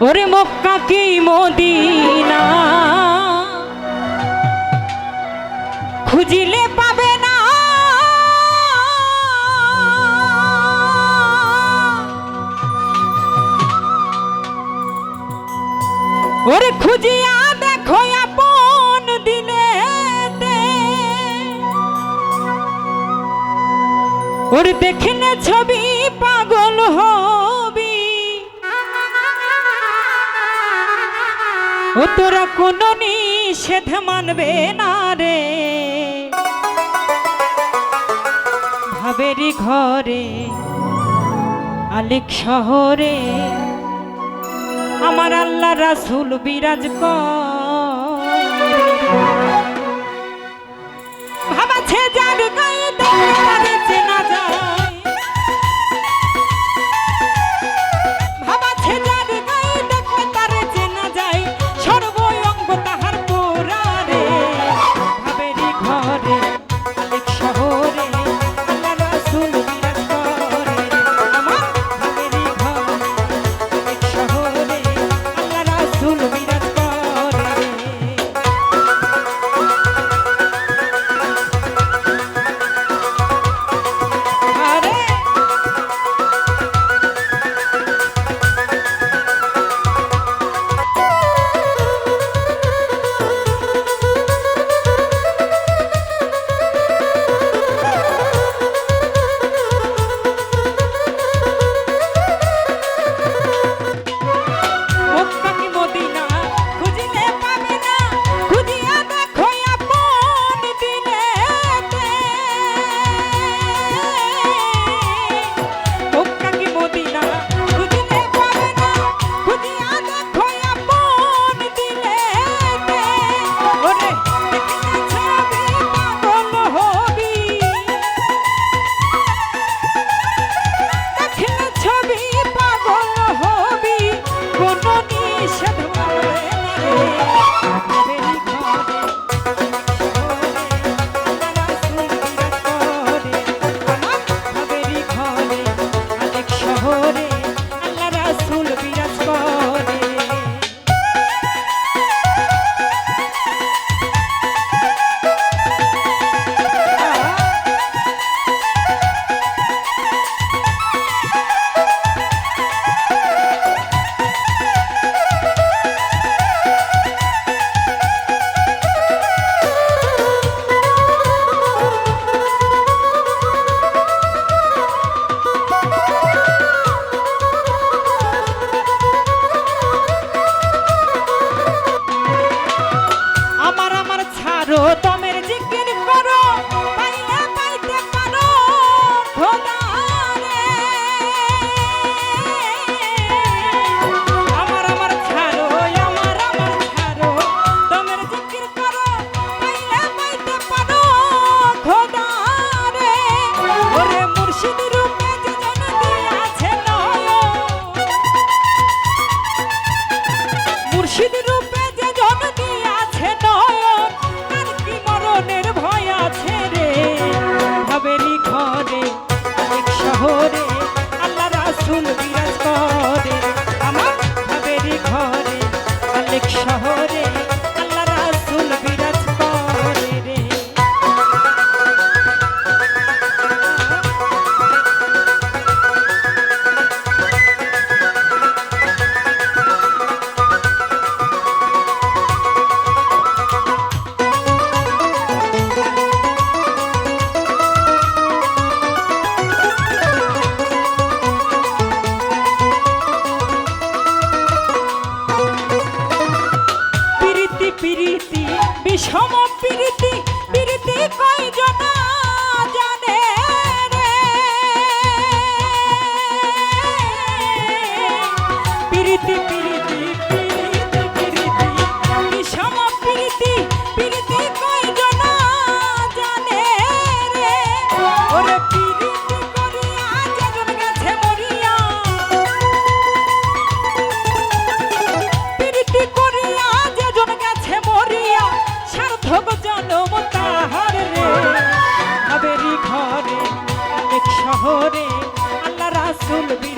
ওরে মক্কা কি মদিনা? খুঁজিলে পাবে না। ওরে খুঁজিয়া দেখো আপন দিলে ওরে দেখিনে ছবি পাগল হবি ও তোরা কোনো নিষেধ মানবে না রে। ভাবেরি ঘরে, আলিক শহরে, আমার আল্লাহ রাসুল বিরাজ করে। ভাবাছে যার গায়ে অনেক সহ প্রীতি বিষম প্রীতি প্রীতি কয় জনা তাহার রে। আবেরি ঘরে এক শহরে আল্লাহ রাসুল বীর